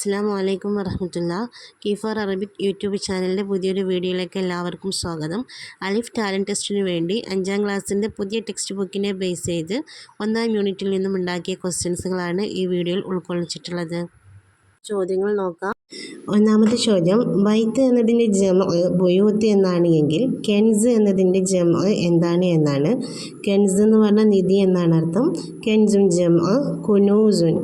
അസ്സാം വലൈക്കും വറഹമത്തുള്ള. കീഫർ അറബിക് യൂട്യൂബ് ചാനലിന്റെ പുതിയൊരു വീഡിയോയിലേക്ക് എല്ലാവർക്കും സ്വാഗതം. അലിഫ് ടാലന്റ് ടെസ്റ്റിന് വേണ്ടി അഞ്ചാം ക്ലാസ്സിന്റെ പുതിയ ടെക്സ്റ്റ് ബുക്കിനെ ബേസ് ചെയ്ത് ഒന്നാം യൂണിറ്റിൽ നിന്നും ഉണ്ടാക്കിയ ക്വസ്റ്റ്യൻസുകളാണ് ഈ വീഡിയോയിൽ ഉൾക്കൊള്ളിച്ചിട്ടുള്ളത്. ചോദ്യങ്ങൾ നോക്കാം. ഒന്നാമത്തെ ചോദ്യം ബൈത്ത് എന്നതിന്റെ ജമ ബുയൂത്ത് എന്നാണ് എങ്കിൽ കെൻസ് എന്നതിന്റെ ജമ എന്താണ് എന്നാണ്. കെൻസ് എന്ന് പറഞ്ഞാൽ നിധി എന്നാണ് അർത്ഥം. കെൻസും ജമ കുനൂസുൻ.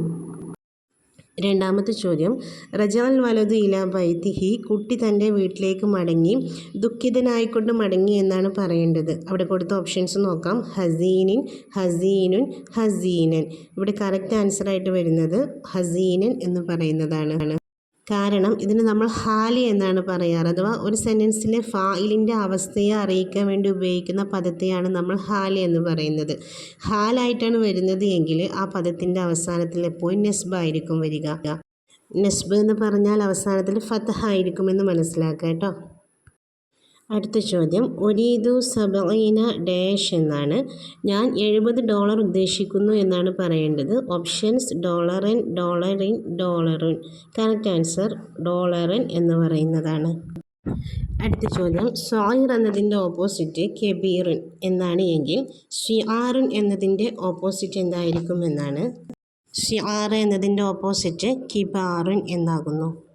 രണ്ടാമത്തെ ചോദ്യം. റജാൽ വലതു ഇല ബൈത്തിഹി കുട്ടി തന്റെ വീട്ടിലേക്ക് മടങ്ങി ദുഃഖിതനായിക്കൊണ്ട് മടങ്ങി എന്നാണ് പറയേണ്ടത്. അവിടെ കൊടുത്ത ഓപ്ഷൻസ് നോക്കാം. ഹസീനിൻ ഹസീനുൻ ഹസീനൻ. ഇവിടെ കറക്റ്റ് ആൻസറായിട്ട് വരുന്നത് ഹസീനൻ എന്ന് പറയുന്നതാണ്. കാരണം ഇതിന് നമ്മൾ ഹാലി എന്നാണ് പറയാറ്. അഥവാ ഒരു സെന്റൻസിലെ ഫായിലിന്റെ അവസ്ഥയെ അറിയിക്കാൻ വേണ്ടി ഉപയോഗിക്കുന്ന പദത്തെയാണ് നമ്മൾ ഹാലി എന്ന് പറയുന്നത്. ഹാലായിട്ടാണ് വരുന്നത് എങ്കിൽ ആ പദത്തിന്റെ അവസാനത്തിൽ എപ്പോഴും നെസ്ബ് ആയിരിക്കും വരിക. നെസ്ബ് എന്ന് പറഞ്ഞാൽ അവസാനത്തിൽ ഫത്ത് ആയിരിക്കുമെന്ന് മനസ്സിലാക്കുക കേട്ടോ. അടുത്ത ചോദ്യം. ഒരീതു സബീന ഡാഷ് എന്നാണ്. ഞാൻ എഴുപത് ഡോളർ ഉദ്ദേശിക്കുന്നു എന്നാണ് പറയേണ്ടത്. ഓപ്ഷൻസ് ഡോളറിൻ ഡോളറിൻ ഡോളറുൻ. കറക്റ്റ് ആൻസർ ഡോളറിൻ എന്ന് പറയുന്നതാണ്. അടുത്ത ചോദ്യം. സോയിർ എന്നതിന്റെ ഓപ്പോസിറ്റ് കെബീറുൻ എന്നാണ് എങ്കിൽ ഷിആറുൻ എന്നതിന്റെ ഓപ്പോസിറ്റ് എന്തായിരിക്കും എന്നാണ്. ഷിആർ എന്നതിന്റെ ഓപ്പോസിറ്റ് കിബാറുൻ എന്നാകുന്നു.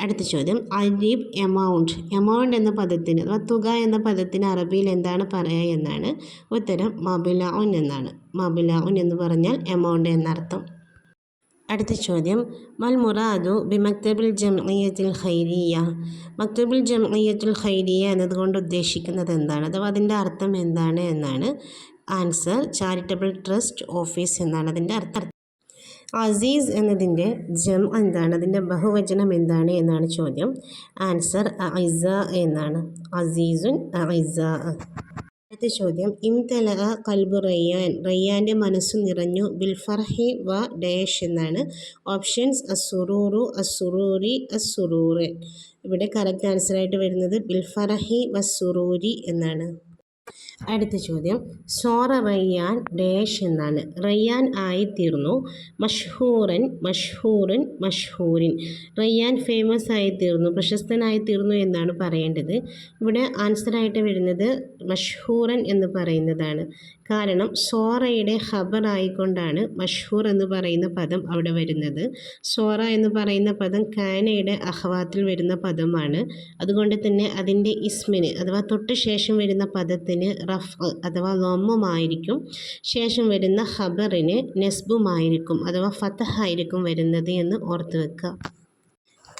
അടുത്ത ചോദ്യം. അരീബ് എമൗണ്ട്. എമൗണ്ട് എന്ന പദത്തിന് അഥവാ തുക എന്ന പദത്തിന് അറബിയിൽ എന്താണ് പറയുക എന്നാണ് ഉത്തരം മബിലാഉൻ എന്നാണ്. മബിലാഉൻ എന്ന് പറഞ്ഞാൽ എമൗണ്ട് എന്നർത്ഥം. അടുത്ത ചോദ്യം. മൽ മുറാദു ബി മക്തബിൽ ജംഇയത്തിൽ ഖൈരിയ മക്തബിൽ ജംഇയത്തുൽ ഖൈരിയ എന്നതുകൊണ്ട് ഉദ്ദേശിക്കുന്നത് എന്താണ്? അഥവാ അതിന്റെ അർത്ഥം എന്താണ് എന്നാണ് ആൻസർ ചാരിറ്റബിൾ ട്രസ്റ്റ് ഓഫീസ് എന്നാണ് അതിന്റെ അർത്ഥം. അസീസ് എന്നതിന്റെ ജം എന്താണ്? അതിന്റെ ബഹുവചനം എന്താണ് എന്നാണ് ചോദ്യം. ആൻസർ അഇസ എന്നാണ്. അസീസുൻ അഇസ. അടുത്ത ചോദ്യം. ഇംതല കൽബു റയ്യാൻ. റയ്യാന്റെ മനസ്സ് നിറഞ്ഞു. ബിൽഫർഹി വ ഡേഷ് എന്നാണ്. ഓപ്ഷൻസ് അസുറൂറു അസുറൂരി അസുറൂറ് ഇവിടെ കറക്റ്റ് ആൻസറായിട്ട് വരുന്നത് ബിൽഫറഹി വസുറൂരി എന്നാണ്. അടുത്ത ചോദ്യം. സോറ റയ്യാൻ ഡേഷ് എന്നാണ്. റയ്യാൻ ആയിത്തീർന്നു. മഷ്ഹൂറൻ മഷ്ഹൂറിൻ മഷ്ഹൂരിൻ. റയ്യാൻ ഫേമസ് ആയിത്തീർന്നു പ്രശസ്തനായിത്തീർന്നു എന്നാണ് പറയേണ്ടത്. ഇവിടെ ആൻസറായിട്ട് വരുന്നത് മഷ്ഹൂറൻ എന്ന് പറയുന്നതാണ്. കാരണം സോറയുടെ ഖബർ ആയിക്കൊണ്ടാണ് മഷ്ഹൂർ എന്ന് പറയുന്ന പദം അവിടെ വരുന്നത്. സോറ എന്ന് പറയുന്ന പദം കാനയുടെ അഹ്വാത്തിൽ വരുന്ന പദമാണ്. അതുകൊണ്ട് തന്നെ അതിന്റെ ഇസ്മിന് അഥവാ തൊട്ട് ശേഷം വരുന്ന പദത്തിന് റഫ് അഥവാ ലോമുമായിരിക്കും ശേഷം വരുന്ന ഖബറിന് നെസ്ബുമായിരിക്കും അഥവാ ഫതഹായിരിക്കും വരുന്നത് എന്ന് ഓർത്ത് വെക്കുക.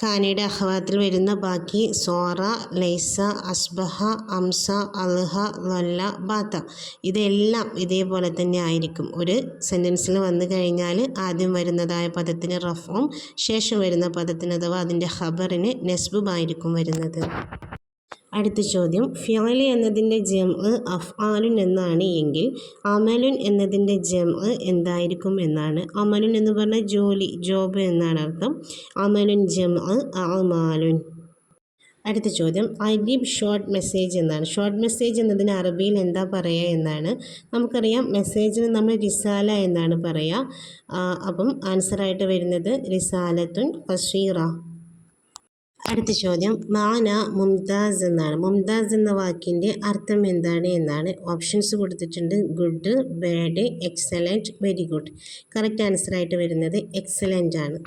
കാനയുടെ അഹ്വാത്തിൽ വരുന്ന ബാക്കി സോറ ലൈസ അസ്ബഹ അംസ അൽഹ ലൊല്ല ബാത്ത ഇതെല്ലാം ഇതേപോലെ തന്നെ ആയിരിക്കും. ഒരു സെന്റൻസിൽ വന്നു കഴിഞ്ഞാൽ ആദ്യം വരുന്നതായ പദത്തിന് റഫും ശേഷം വരുന്ന പദത്തിന് അഥവാ അതിന്റെ ഖബറിന് നെസ്ബുമായിരിക്കും വരുന്നത്. അടുത്ത ചോദ്യം. ഫ്യാലി എന്നതിന്റെ ജം അഫ്ആലുൻ എന്നാണ് എങ്കിൽ അമലുൻ എന്നതിന്റെ ജം എന്തായിരിക്കും എന്നാണ്. അമലുൻ എന്ന് പറഞ്ഞാൽ ജോലി ജോബ് എന്നാണ് അർത്ഥം. അമലുൻ ജം അമാലുൻ അടുത്ത ചോദ്യം. ഐ ഗിവ് ഷോർട്ട് മെസ്സേജ് എന്നാണ്. ഷോർട്ട് മെസ്സേജ് എന്നതിന് അറബിയിൽ എന്താ പറയുക എന്നാണ്. നമുക്കറിയാം മെസ്സേജിന് നമ്മൾ റിസാല എന്നാണ് പറയുക അപ്പം ആൻസറായിട്ട് വരുന്നത് റിസാലത്തുൻ കസീറ അടുത്ത ചോദ്യം. മാന മുംതാസ് എന്നാണ്. മുംതാസ് എന്ന വാക്കിന്റെ അർത്ഥം എന്താണ് എന്നാണ് ഓപ്ഷൻസ് കൊടുത്തിട്ടുണ്ട്. Good bad excellent very good correct answer ആയിട്ട് വരുന്നത് എക്സലന്റ് ആണ്.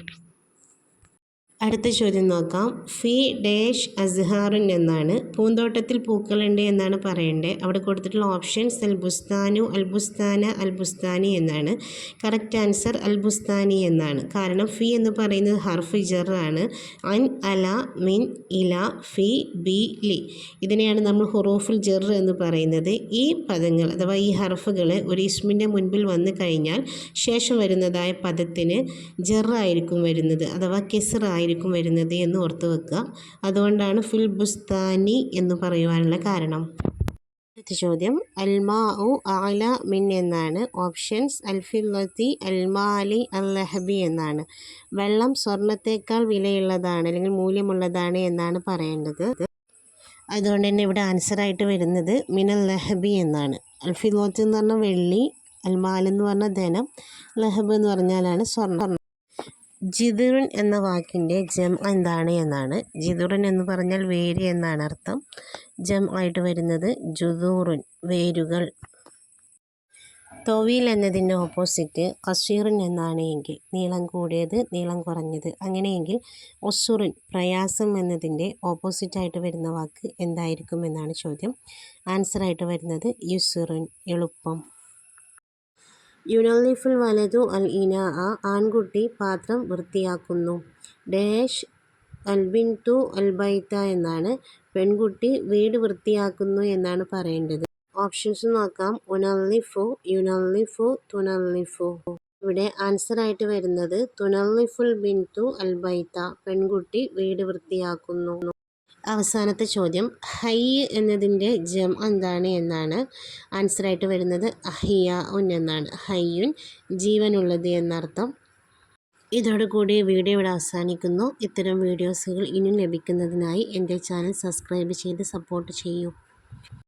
അടുത്ത ചോദ്യം നോക്കാം. ഫി ഡേഷ് അസ്ഹാറുൻ എന്നാണ്. പൂന്തോട്ടത്തിൽ പൂക്കളുണ്ട് എന്നാണ് പറയേണ്ടത് അവിടെ കൊടുത്തിട്ടുള്ള ഓപ്ഷൻസ് അൽ ബുസ്താനു അൽ ബുസ്താന അൽ ബുസ്താനി എന്നാണ്. കറക്റ്റ് ആൻസർ അൽ ബുസ്താനി എന്നാണ്. കാരണം ഫി എന്ന് പറയുന്നത് ഹർഫ് ജറാണ്. അൻ അല മിൻ ഇല ഫി ബി ലി. ഇതിനെയാണ് നമ്മൾ ഹുറൂഫുൽ ജർ എന്ന് പറയുന്നത്. ഈ പദങ്ങൾ അഥവാ ഈ ഹർഫുകൾ ഒരു ഇസ്മിന്റെ മുൻപിൽ വന്നു കഴിഞ്ഞാൽ ശേഷം വരുന്നതായ പദത്തിന് ജറായിരിക്കും വരുന്നത്. അഥവാ കെസറായിരിക്കും ആയിരിക്കും വരുന്നത് എന്ന് ഓർത്ത് വെക്കുക. അതുകൊണ്ടാണ് ഫിൽ ബുസ്താനി എന്ന് പറയുവാനുള്ള കാരണം. അടുത്ത ചോദ്യം. അൽമാ ഉ ആല മിൻ എന്നാണ്. ഓപ്ഷൻസ്. അൽഫില്ലത്തി അൽമാലി അല്ലഹബി എന്നാണ്. വെള്ളം സ്വർണത്തേക്കാൾ വിലയുള്ളതാണ് അല്ലെങ്കിൽ മൂല്യമുള്ളതാണ് എന്നാണ് പറയേണ്ടത്. അതുകൊണ്ട് തന്നെ ഇവിടെ ആൻസറായിട്ട് വരുന്നത് മിനൽ ലഹബി എന്നാണ്. അൽഫിലോത്ത് എന്ന് പറഞ്ഞാൽ വെള്ളി അൽമാൽ എന്ന് പറഞ്ഞാൽ ധനം ലഹബ് എന്ന് പറഞ്ഞാലാണ് സ്വർണം ജിതുറുൻ എന്ന വാക്കിന്റെ ജം എന്താണ് എന്നാണ്. ജിതുറുൻ എന്ന് പറഞ്ഞാൽ വേര് എന്നാണ് അർത്ഥം. ജം ആയിട്ട് വരുന്നത് ജുദൂറുൻ വേരുകൾ. തൊവീൽ എന്നതിന്റെ ഓപ്പോസിറ്റ് കസീറുൻ എന്നാണ് എങ്കിൽ നീളം കൂടിയത് നീളം കുറഞ്ഞത്. അങ്ങനെയെങ്കിൽ ഒസുറുൻ പ്രയാസം എന്നതിന്റെ ഓപ്പോസിറ്റായിട്ട് വരുന്ന വാക്ക് എന്തായിരിക്കും എന്നാണ് ചോദ്യം. ആൻസറായിട്ട് വരുന്നത് യുസുറുൻ എളുപ്പം. യുനലിഫുൽ വലതു അൽ ഇന ആൺകുട്ടി പാത്രം വൃത്തിയാക്കുന്നു. ഡാഷ് അൽബിൻതു അൽബൈത്ത എന്നാണ് പെൺകുട്ടി വീട് വൃത്തിയാക്കുന്നു എന്നാണ് പറയേണ്ടത്. ഓപ്ഷൻസ് നോക്കാം. ഉനല്ലിഫു യുനല്ലിഫു തുനല്ലിഫു. ഇവിടെ ആൻസർ ആയിട്ട് വരുന്നത് തുനല്ലിഫുൽ ബിൻതു അൽബൈത്ത പെൺകുട്ടി വീട് വൃത്തിയാക്കുന്നു. അവസാനത്തെ ചോദ്യം. ഹൈ എന്നതിന്റെ ജം എന്താണ് എന്നാണ് ആൻസറായിട്ട് വരുന്നത്. അഹിയ ഉൻ എന്നാണ്. ഹയ്യുൻ ജീവനുള്ളത് എന്നർത്ഥം. ഇതോടുകൂടി വീഡിയോ ഇവിടെ അവസാനിക്കുന്നു. ഇത്തരം വീഡിയോസുകൾ ഇനിയും ലഭിക്കുന്നതിനായി എന്റെ ചാനൽ സബ്സ്ക്രൈബ് ചെയ്ത് സപ്പോർട്ട് ചെയ്യൂ.